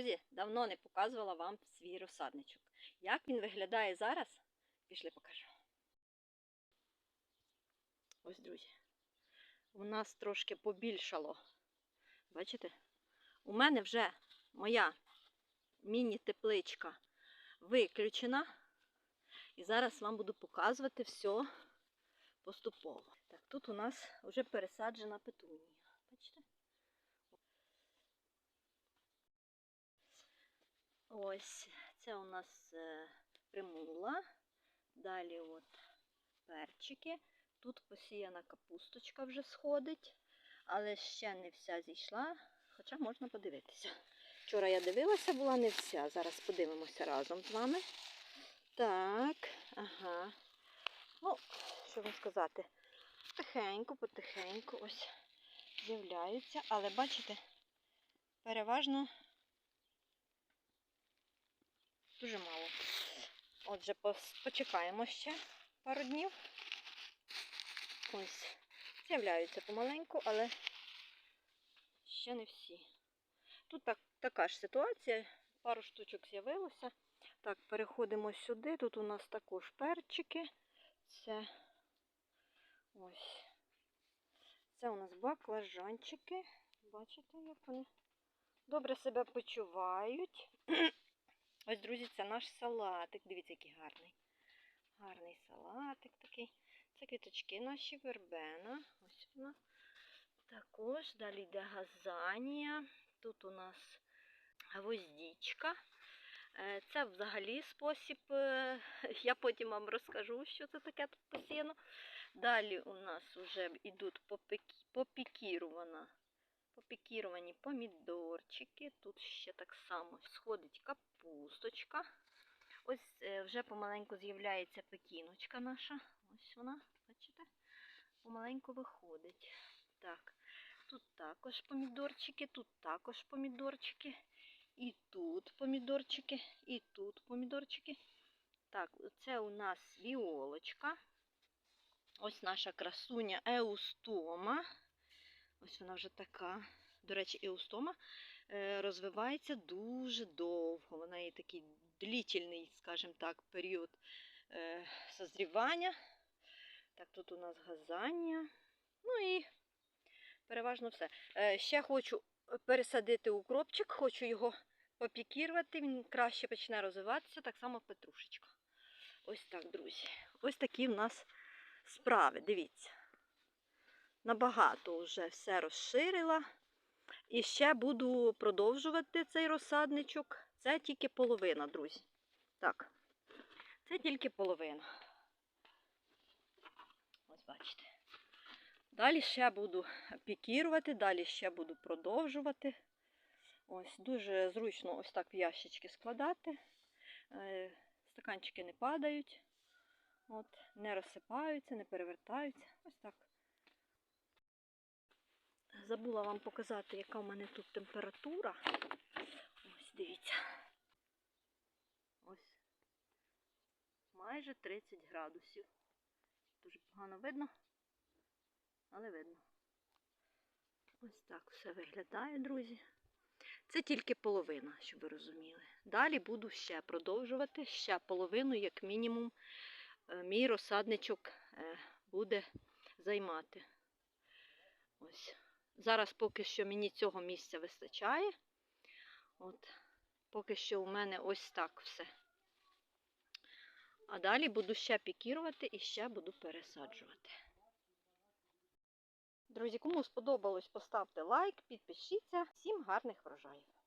Друзі, давно не показувала вам свій розсадничок. Як він виглядає зараз? Пішли покажу. Ось, друзі. У нас трошки побільшало. Бачите? У мене вже моя міні-тепличка виключена. І зараз вам буду показувати все поступово. Так, тут у нас вже пересаджена петунія. Бачите? Ось це у нас е, примула. Далі от перчики. Тут посіяна капусточка вже сходить, але ще не вся зійшла, хоча можна подивитися. Вчора я дивилася, була не вся. Зараз подивимося разом з вами. Так, ага. Ну, що вам сказати? Потихеньку, потихеньку ось з'являються, але бачите, переважно дуже мало. Отже, почекаємо ще пару днів. Ось, з'являються помаленьку, але ще не всі. Тут так, така ж ситуація, пару штучок з'явилося. Так, переходимо сюди. Тут у нас також перчики. Це ось. Це у нас баклажанчики. Бачите, як вони добре себе почувають. Ось, друзі, це наш салатик. Дивіться, який гарний. Гарний салатик такий. Це квіточки наші вербена. Ось вона. Також далі йде газанія. Тут у нас гвоздічка. Е, Це взагалі спосіб, е, я потім вам розкажу, що це таке тут посіяно. Далі у нас вже йдуть попікірована, попікіровані помідорчики. Тут ще так само сходить капусточка. Ось е, вже помаленьку з'являється пекіночка наша. Ось вона, бачите? Помаленьку виходить. Так, тут також помідорчики, тут також помідорчики. І тут помідорчики, і тут помідорчики. Так, це у нас віолочка. Ось наша красуня еустома. Ось вона вже така. До речі, еустома е, розвивається дуже довго. Вона є такий длительний, скажімо так, період е, созрівання. Так, тут у нас газання. Ну і переважно все. Е, ще хочу пересадити укропчик, хочу його попікірувати, він краще почне розвиватися, так само петрушечка. Ось так, друзі. Ось такі в нас справи, дивіться. Набагато вже все розширила. І ще буду продовжувати цей розсадничок. Це тільки половина, друзі. Так, це тільки половина. Ось бачите. Далі ще буду пікірувати, далі ще буду продовжувати. Ось дуже зручно ось так в ящички складати. Е, Стаканчики не падають, от, не розсипаються, не перевертаються. Ось так. Забула вам показати, яка в мене тут температура. Ось дивіться. Ось. Майже 30 градусів. Дуже погано видно, але видно. Ось так все виглядає, друзі. Це тільки половина, щоб ви розуміли. Далі буду ще продовжувати, ще половину, як мінімум, е, мій розсадничок е, буде займати. Ось. Зараз поки що мені цього місця вистачає. От. Поки що у мене ось так все. А далі буду ще пікірувати і ще буду пересаджувати. Друзі, кому сподобалось, поставте лайк, підпишіться. Всім гарних врожаїв!